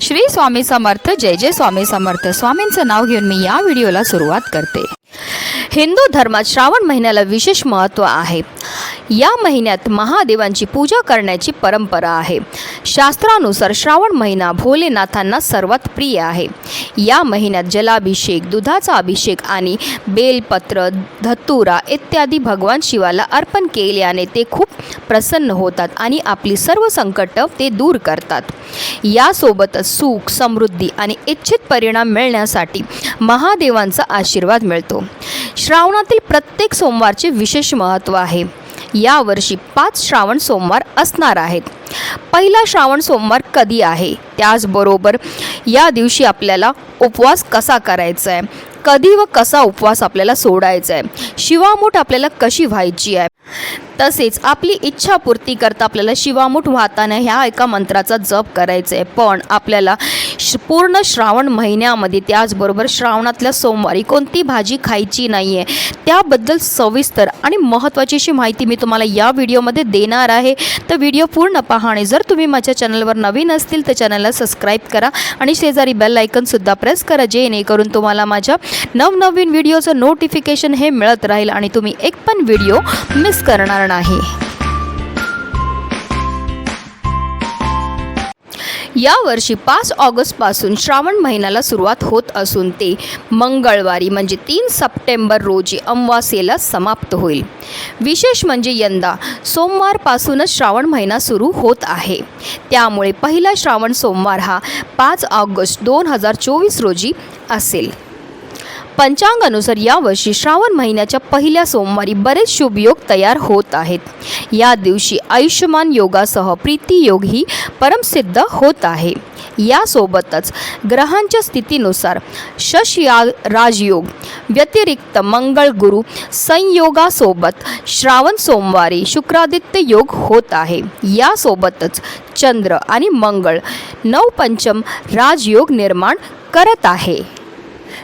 श्री स्वामी समर्थ जय जय स्वामी समर्थ. स्वामींचं नाव घेऊन मी या व्हिडिओला सुरुवात करते. हिंदू धर्मात श्रावण महिन्याला विशेष महत्त्व आहे. या महिन्यात महादेवांची पूजा करण्याची परंपरा आहे. शास्त्रानुसार श्रावण महिना भोलेनाथांना सर्वात प्रिय आहे. या महिन्यात जलाभिषेक दुधाचा अभिषेक आणि बेलपत्र धतुरा इत्यादी भगवान शिवाला अर्पण केल्याने ते खूप प्रसन्न होतात आणि आपली सर्व संकट ते दूर करतात. यासोबतच सुख समृद्धी आणि इच्छित परिणाम मिळण्यासाठी महादेवांचा आशीर्वाद मिळतो. श्रावणातील प्रत्येक सोमवारचे विशेष महत्त्व आहे. यावर्षी पाच श्रावण सोमवार असणार आहेत. पहिला श्रावण सोमवार कधी आहे? त्याचबरोबर या दिवशी आपल्याला उपवास कसा करायचा आहे? कधी व कसा उपवास आपल्याला सोडायचा आहे? शिवामूठ आपल्याला कशी व्हायची आहे? तसेच आपली इच्छापूर्ती करता आपल्याला शिवामूठ वाहताना ह्या एका मंत्राचा जप करायचा आहे. पण आपल्याला श पूर्ण श्रावण महिन्यामध्ये त्याचबरोबर श्रावणातल्या सोमवारी कोणती भाजी खायची नाही आहे त्याबद्दल सविस्तर आणि महत्त्वाची अशी माहिती मी तुम्हाला या व्हिडिओमध्ये देणार आहे. तर व्हिडिओ पूर्ण पहा आणि जर तुम्ही माझ्या चॅनलवर नवीन असतील तर चॅनलला सबस्क्राईब करा आणि शेजारी बेल आयकनसुद्धा प्रेस करा जेणेकरून तुम्हाला माझ्या नवनवीन व्हिडिओचं नोटिफिकेशन हे मिळत राहील आणि तुम्ही एक पण व्हिडिओ मिस करणार नाही. यावर्षी पाच ऑगस्टपासून श्रावण महिन्याला सुरुवात होत असून ते मंगळवारी म्हणजे तीन सप्टेंबर रोजी अमावास्येला समाप्त होईल. विशेष म्हणजे यंदा सोमवारपासूनच श्रावण महिना सुरू होत आहे. त्यामुळे पहिला श्रावण सोमवार हा पाच ऑगस्ट दोन हजार चोवीस रोजी असेल. पंचांगानुसार यावर्षी श्रावण महिन्याच्या पहिल्या सोमवारी बरेच शुभयोग तयार होत आहेत. या दिवशी आयुष्यमान योगासह प्रीती योग ही परमसिद्ध होत आहे. यासोबतच ग्रहांच्या स्थितीनुसार शश या राजयोग व्यतिरिक्त मंगळ गुरु संयोगासोबत श्रावण सोमवारी शुक्रादित्य योग होत आहे. यासोबतच चंद्र आणि मंगळ नवपंचम राजयोग निर्माण करत आहे.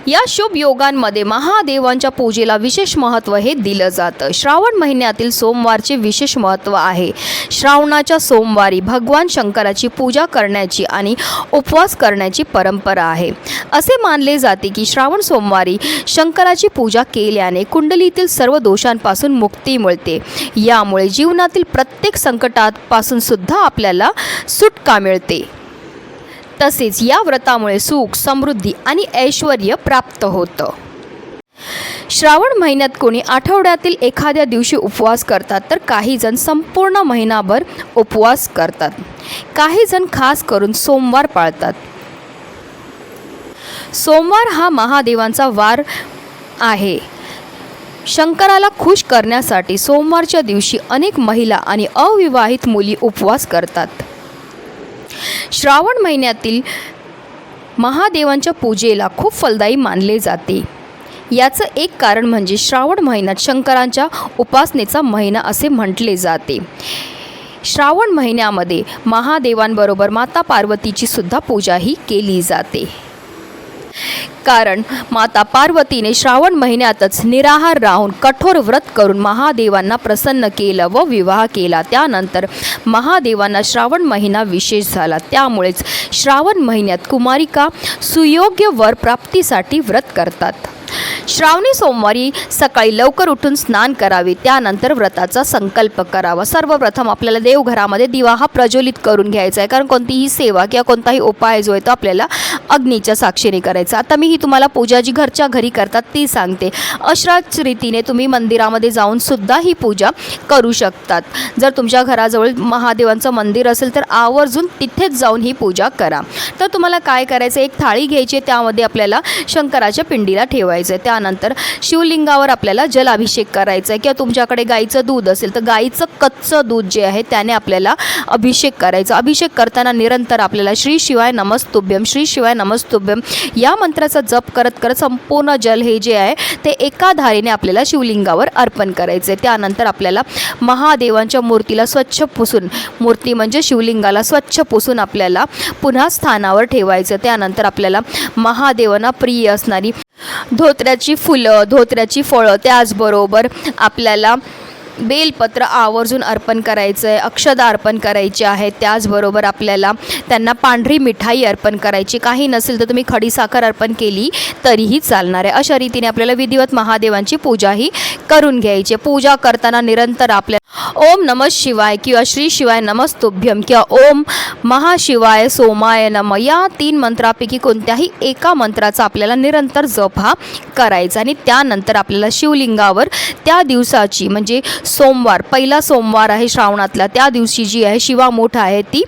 या शुभ योगांमध्ये महादेवांच्या पूजेला विशेष महत्त्व हे दिलं जातं. श्रावण महिन्यातील सोमवारचे विशेष महत्त्व आहे. श्रावणाच्या सोमवारी भगवान शंकराची पूजा करण्याची आणि उपवास करण्याची परंपरा आहे. असे मानले जाते की श्रावण सोमवारी शंकराची पूजा केल्याने कुंडलीतील सर्व दोषांपासून मुक्ती मिळते. यामुळे जीवनातील प्रत्येक संकटापासून सुद्धा आपल्याला सुटका मिळते. तसेच या व्रतामुळे सुख समृद्धी आणि ऐश्वर प्राप्त होतं. श्रावण महिन्यात कोणी आठवड्यातील एखाद्या दिवशी उपवास करतात तर काही जण संपूर्ण महिनाभर उपवास करतात. काही जण खास करून सोमवार पाळतात. सोमवार हा महादेवांचा वार आहे. शंकराला खुश करण्यासाठी सोमवारच्या दिवशी अनेक महिला आणि अविवाहित मुली उपवास करतात. श्रावण महिन्यातील महादेवांच्या पूजेला खूप फलदायी मानले जाते. याचं एक कारण म्हणजे श्रावण महिन्यात शंकरांच्या उपासनेचा महिना असे म्हटले जाते. श्रावण महिन्यामध्ये महादेवांबरोबर माता पार्वतीची सुद्धा पूजाही केली जाते. कारण माता पार्वतीने श्रावण महिन्यातच निराहार राहून कठोर व्रत करून महादेवांना प्रसन्न केलं व विवाह केला. त्यानंतर महादेवांना श्रावण महिना विशेष झाला. त्यामुळेच श्रावण महिन्यात कुमारिका सुयोग्य वर प्राप्तीसाठी व्रत करतात. श्रावणी सोमवारी सकाळी लवकर उठून स्नान करावे. त्यानंतर व्रताचा संकल्प करावा. सर्वप्रथम आपल्याला देवघरामध्ये दिवा हा प्रज्वलित करून घ्यायचा आहे. कारण कोणतीही सेवा किंवा कोणताही उपाय जो आहे तो आपल्याला अग्नीच्या साक्षीने करायचं. आता मी ही तुम्हाला पूजा जी घरच्या घरी करतात ती सांगते. अशाच रीतीने तुम्ही मंदिरामध्ये जाऊन सुद्धा ही पूजा करू शकतात. जर तुमच्या घराजवळ महादेवांचं मंदिर असेल तर आवर्जून तिथेच जाऊन ही पूजा करा. तर तुम्हाला काय करायचं एक थाळी घ्यायची त्यामध्ये आपल्याला शंकराच्या पिंडीला ठेवायचं आहे त्यानंतर शिवलिंगावर आपल्याला जलाभिषेक करायचा आहे किंवा तुमच्याकडे गाईचं दूध असेल तर गाईचं कच्चं दूध जे आहे त्याने आपल्याला अभिषेक करायचा. अभिषेक करताना निरंतर आपल्याला श्री शिवाय नमस्तुभ्यम श्री शिवाय नमस्तुभ्यम या मंत्राचा जप करत करत संपूर्ण जल हे जे आहे ते एका धारेने आपल्याला शिवलिंगावर अर्पण करायचे त्यानंतर आपल्याला महादेवांच्या मूर्तीला स्वच्छ पुसून मूर्ती म्हणजे शिवलिंगाला स्वच्छ पुसून आपल्याला पुन्हा स्थानावर ठेवायचं. त्यानंतर आपल्याला महादेवांना प्रिय असणारी धोत्र्याची फुलं धोत्र्याची फळं त्याचबरोबर आपल्याला बेलपत्र आवर्जून अर्पण करायचं आहे अक्षदा अर्पण करायची आहे. त्याचबरोबर आपल्याला त्यांना पांढरी मिठाई अर्पण करायची. काही नसेल तर तुम्ही खडीसाखर अर्पण केली तरीही चालणार आहे. अशा रीतीने आपल्याला विधिवत महादेवांची पूजाही करून घ्यायचे. पूजा करताना निरंतर आपल्या ओम नमः शिवाय किंवा श्री शिवाय नमस्तुभ्यम किंवा ओम महाशिवाय सोमाय नम या तीन मंत्रापैकी कोणत्याही एका मंत्राचा आपल्याला निरंतर जप हा करायचा आणि त्यानंतर आपल्याला शिवलिंगावर त्या दिवसाची म्हणजे सोमवार पहिला सोमवार आहे श्रावणातला त्या दिवशी जी आहे शिवामूठ आहे ती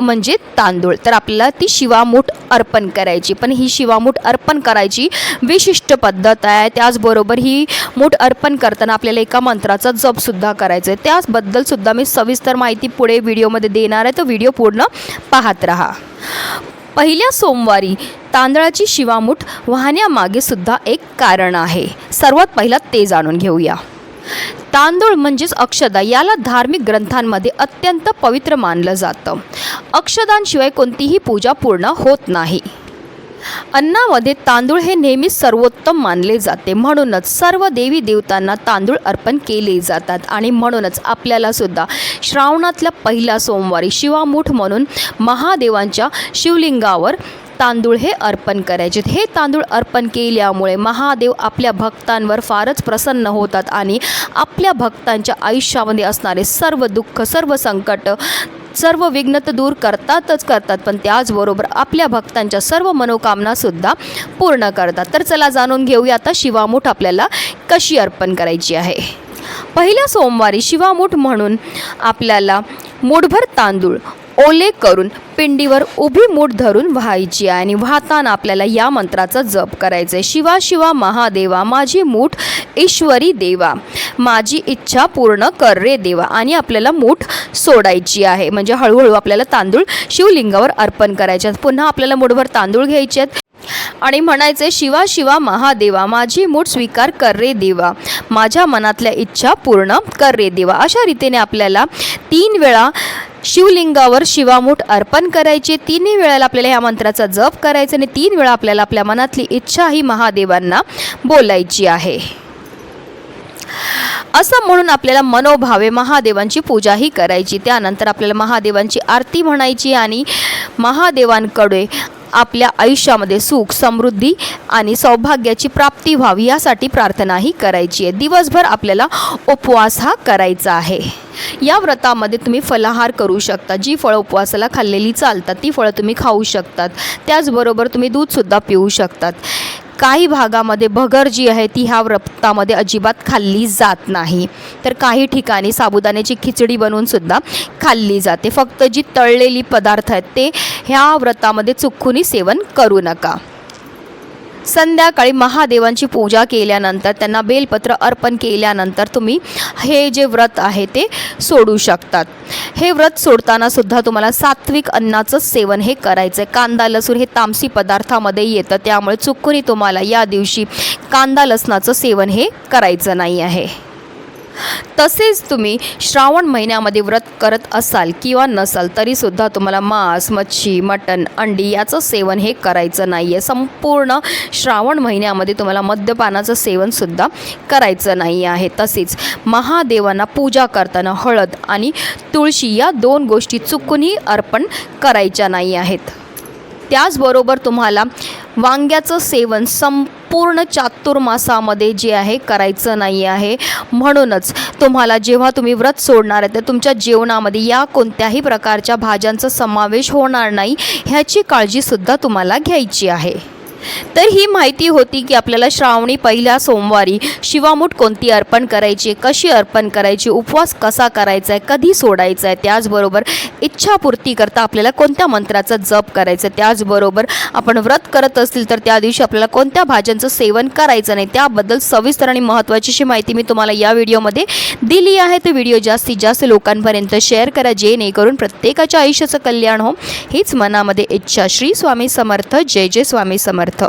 म्हणजे तांदूळ. तर आपल्याला ती शिवामूठ अर्पण करायची. पण ही शिवामूठ अर्पण करायची विशिष्ट पद्धत आहे. त्याचबरोबर ही मूठ अर्पण करताना आपल्याला एका मंत्राचा जपसुद्धा करायचा आहे त्याचबद्दल सुद्धा मी सविस्तर माहिती पुढे व्हिडिओमध्ये देणार आहे. तो व्हिडिओ पूर्ण पाहत राहा. पहिल्या सोमवारी तांदळाची शिवामूठ वाहण्यामागे सुद्धा एक कारण आहे. सर्वात पहिला ते जाणून घेऊया. तांदूळ म्हणजेच अक्षदा याला धार्मिक ग्रंथांमध्ये अत्यंत पवित्र मानलं जातं. अक्षदांशिवाय कोणतीही पूजा पूर्ण होत नाही. अन्नामध्ये तांदूळ हे नेहमीच सर्वोत्तम मानले जाते. म्हणूनच सर्व देवी देवतांना तांदूळ अर्पण केले जातात. आणि म्हणूनच आपल्याला सुद्धा श्रावणातल्या पहिल्या सोमवारी शिवामूठ म्हणून महादेवांच्या शिवलिंगावर तांदूळ हे अर्पण करायचे. हे तांदूळ अर्पण केल्यामुळे महादेव आपल्या भक्तांवर फारच प्रसन्न होतात आणि आपल्या भक्तांच्या आयुष्यामध्ये असणारे सर्व दुःख सर्व संकट सर्व विघ्न तर दूर करतातच करतात पण त्याचबरोबर आपल्या भक्तांच्या सर्व मनोकामनासुद्धा पूर्ण करतात. तर चला जाणून घेऊया आता शिवामूठ आपल्याला कशी अर्पण करायची आहे. पहिल्या सोमवारी शिवामूठ म्हणून आपल्याला मूठभर तांदूळ ओले करून पिंडीवर उभी मूठ धरून व्हायची आहे आणि वाहताना आपल्याला या मंत्राचा जप करायचा आहे शिवा शिवा महादेवा माझी मूठ ईश्वरी देवा. माझी इच्छा पूर्ण कर रे देवा. आणि आपल्याला मूठ सोडायची आहे. म्हणजे हळूहळू आपल्याला तांदूळ शिवलिंगावर अर्पण करायचे आहेत. पुन्हा आपल्याला मूठभर तांदूळ घ्यायचे आहेत. आणि म्हणायचे शिवा शिवा महादेवा माझी मूठ स्वीकार कर रे देवा. माझ्या मनातल्या इच्छा पूर्ण कर रे देवा. अशा रीतीने आपल्याला तीन वेळा शिवलिंगावर शिवामूठ अर्पण करायचे. तिन्ही वेळेला आपल्याला ह्या मंत्राचा जप करायचा आणि तीन वेळा आपल्याला आपल्या मनातली इच्छा ही महादेवांना बोलायची आहे. असं म्हणून आपल्याला मनोभावे महादेवांची पूजाही करायची. त्यानंतर आपल्याला महादेवांची आरती म्हणायची आणि महादेवांकडे आपल्या आयुष्यामध्ये सुख समृद्धी आणि सौभाग्याची प्राप्ती व्हावी यासाठी प्रार्थनाही करायची आहे. दिवसभर आपल्याला उपवास हा करायचा आहे. या व्रतामध्ये तुम्ही फलाहार करू शकता. जी फळं उपवासाला खाल्लेली चालतात ती फळं तुम्ही खाऊ शकतात. त्याचबरोबर तुम्ही दूधसुद्धा पिऊ शकतात. काही भागामध्ये भगर जी आहे ती ह्या व्रतामध्ये अजिबात खाल्ली जात नाही. तर काही ठिकाणी साबुदाण्याची खिचडी बनवूनसुद्धा खाल्ली जाते. फक्त जी तळलेली पदार्थ आहेत ते ह्या व्रतामध्ये चुकूनही सेवन करू नका. संध्याकाळी महादेवांची पूजा केल्यानंतर त्यांना बेलपत्र अर्पण केल्यानंतर तुम्ही हे जे व्रत आहे ते सोडू शकतात. हे व्रत सोडताना सुद्धा तुम्हाला सात्विक अन्नाचं सेवन हे करायचं आहे कांदा लसूण हे तामसी पदार्थामध्ये येतं त्यामुळे चुकूनही तुम्हाला या दिवशी कांदा लसणाचं सेवन हे करायचं नाही आहे. तसेच तुम्ही श्रावण महिन्यामध्ये व्रत करत असाल किंवा नसाल तरीसुद्धा तुम्हाला मांस मच्छी मटण अंडी याचं सेवन हे करायचं नाही आहे संपूर्ण श्रावण महिन्यामध्ये तुम्हाला मद्यपानाचं सेवनसुद्धा करायचं नाही आहे. तसेच महादेवांना पूजा करताना हळद आणि तुळशी या दोन गोष्टी चुकूनही अर्पण करायच्या नाही आहेत. त्याचबरोबर तुम्हाला वांग्याचं सेवन संपूर्ण चातुर्मासामध्ये जे आहे करायचं नाही आहे. म्हणूनच तुम्हाला जेव्हा तुम्ही व्रत सोडणार आहे तर तुमच्या जेवणामध्ये या कोणत्याही प्रकारच्या भाज्यांचा समावेश होणार नाही ह्याची काळजीसुद्धा तुम्हाला घ्यायची आहे. तर ही माहिती होती की आपल्याला श्रावणी पहिल्या सोमवारी शिवामूठ कोणती अर्पण करायची कशी अर्पण करायची उपवास कसा करायचा आहे कधी सोडायचा आहे त्याचबरोबर इच्छापूर्ती करता आपल्याला कोणत्या मंत्राचा जप करायचं आहे त्याचबरोबर आपण व्रत करत असतील तर त्या दिवशी आपल्याला कोणत्या भाज्यांचं सेवन करायचं नाही त्याबद्दल सविस्तर आणि महत्त्वाची अशी माहिती मी तुम्हाला या व्हिडिओमध्ये दिली आहे. तर व्हिडिओ जास्तीत जास्त लोकांपर्यंत शेअर करा जेणेकरून प्रत्येकाच्या आयुष्याचं कल्याण हो. हीच मनामध्ये इच्छा. श्री स्वामी समर्थ. जय जय स्वामी समर्थ.